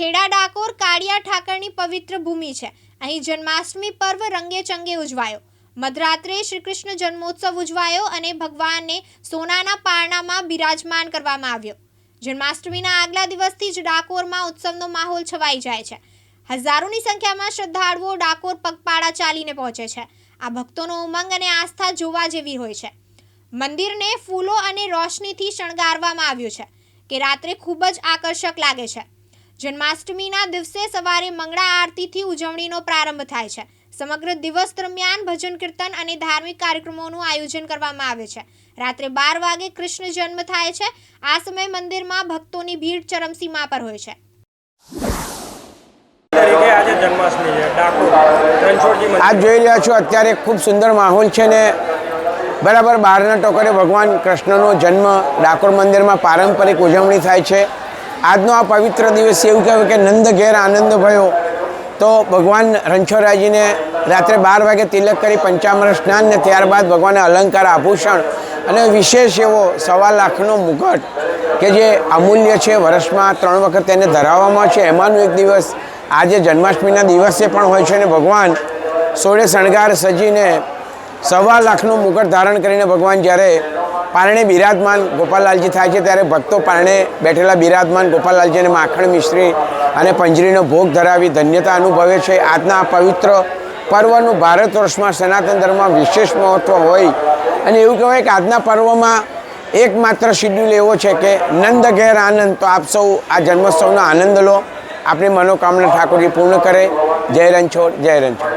ખેડા, ડાકોર, કાળિયા, ઠાકરની પવિત્ર ભૂમિ છે. અહીં જન્માષ્ટમી પર્વ રંગે ચંગે ઉજવાયો. મધરાત્રે શ્રી કૃષ્ણ જન્મોત્સવ ઉજવાયો અને ભગવાનને સોનાના પારણામાં બિરાજમાન કરવામાં આવ્યો. જન્માષ્ટમીના આગલા દિવસથી જ ડાકોરમાં ઉત્સવનો માહોલ છવાઈ જાય છે. હજારોની સંખ્યામાં શ્રદ્ધાળુઓ ડાકોર પગપાળા ચાલીને પહોંચે છે. આ ભક્તોનો ઉમંગ અને આસ્થા જોવા જેવી હોય છે. મંદિરને ફૂલો અને રોશનીથી શણગારવામાં આવ્યું છે, કે રાત્રે ખૂબ જ આકર્ષક લાગે છે. જન્માષ્ટમીના દિવસે સવારે મંગળા આરતીથી ઉજવણીનો પ્રારંભ થાય છે. સમગ્ર દિવસ દરમિયાન ભજન કીર્તન અને ધાર્મિક કાર્યક્રમોનું આયોજન કરવામાં આવે છે. રાત્રે બાર વાગે કૃષ્ણ જન્મ થાય છે. આ સમયે મંદિરમાં ભક્તોની ભીડ ચરમસીમા પર હોય છે. આપ જોઈ રહ્યા છો અત્યારે ખૂબ સુંદર માહોલ છે ને બરાબર બહારના ટોકરે ભગવાન કૃષ્ણનો જન્મ ડાકોર મંદિરમાં પારંપરિક ઉજવણી થાય છે. આજનો આ પવિત્ર દિવસ એવું કહેવાય કે નંદ ઘેર આનંદ ભયો. તો ભગવાન રણછોડરાયજીને રાત્રે બાર વાગે તિલક કરી પંચામૃત સ્નાન ને ત્યારબાદ ભગવાનને અલંકાર, આભૂષણ અને વિશેષ એવો સવા લાખનો મુગટ કે જે અમૂલ્ય છે, વર્ષમાં ત્રણ વખત તેને ધરાવવામાં છે. એમાંનો એક દિવસ આજે જન્માષ્ટમીના દિવસે પણ હોય છે અને ભગવાન સોળે શણગાર સજીને સવા લાખનું મુગટ ધારણ કરીને ભગવાન જ્યારે પારણે બિરાજમાન ગોપાલલાલજી થાય છે ત્યારે ભક્તો પારણે બેઠેલા બિરાજમાન ગોપાલલાલજીને માખણ મિશ્રી અને પંજરીનો ભોગ ધરાવી ધન્યતા અનુભવે છે. આજના પવિત્ર પર્વનું ભારત વર્ષમાં સનાતન ધર્મમાં વિશેષ મહત્ત્વ હોય અને એવું કહેવાય કે આજના પર્વમાં એકમાત્ર શિડ્યુલ એવો છે કે નંદ ઘેર આનંદ. તો આપ સૌ આ જન્મોત્સવનો આનંદ લો. આપણી મનોકામના ઠાકોરજી પૂર્ણ કરે. જય રણછોડ જય રણછોડ.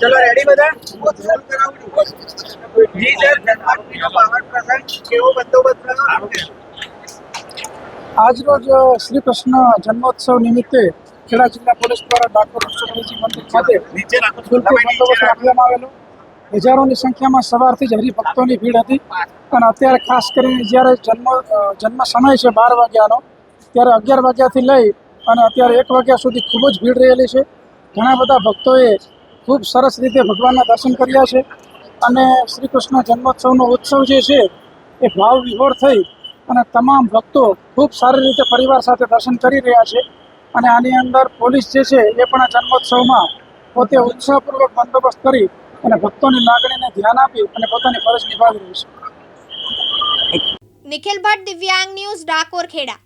ચલો રેડી બધા? જી સર જન્માષ્ટમીનો પાવન પ્રસંગ કેવો બંદોબસ્ત રહ્યો? આજરોજ શ્રી કૃષ્ણ જન્મોત્સવ નિમિત્તે ખેડા જિલ્લા પોલીસ દ્વારા ડાકોર કૃષ્ણજી મંદિર ખાતે બંદોબસ્ત રાખવામાં આવેલો. હજારોની સંખ્યામાં સવારથી જ હરિભક્તોની ભીડ હતી. અને અત્યારે ખાસ કરીને જ્યારે જન્મ જન્મ સમય છે બાર વાગ્યાનો ત્યારે અગિયાર વાગ્યાથી લઈ અને અત્યારે એક વાગ્યા સુધી ખૂબ જ ભીડ રહેલી છે. ઘણા બધા ભક્તોએ ખૂબ સરસ રીતે ભગવાનના દર્શન કર્યા છે અને શ્રી કૃષ્ણ જન્મોત્સવનો ઉત્સવ જે છે એ ભાવ વિહોળ થઈ અને તમામ ભક્તો ખૂબ સારી રીતે પરિવાર સાથે દર્શન કરી રહ્યા છે અને આની અંદર પોલીસ જે છે એ પણ આ જન્મોત્સવમાં પોતે ઉત્સાહપૂર્વક બંદોબસ્ત કરી અને ભક્તોની લાગણીને ધ્યાન આપી અને પોતાની ફરજ નિભાવી રહી છે. નિખિલ ભટ્ટ, દિવ્યાંગ ન્યૂઝ ડાકોર ખેડા.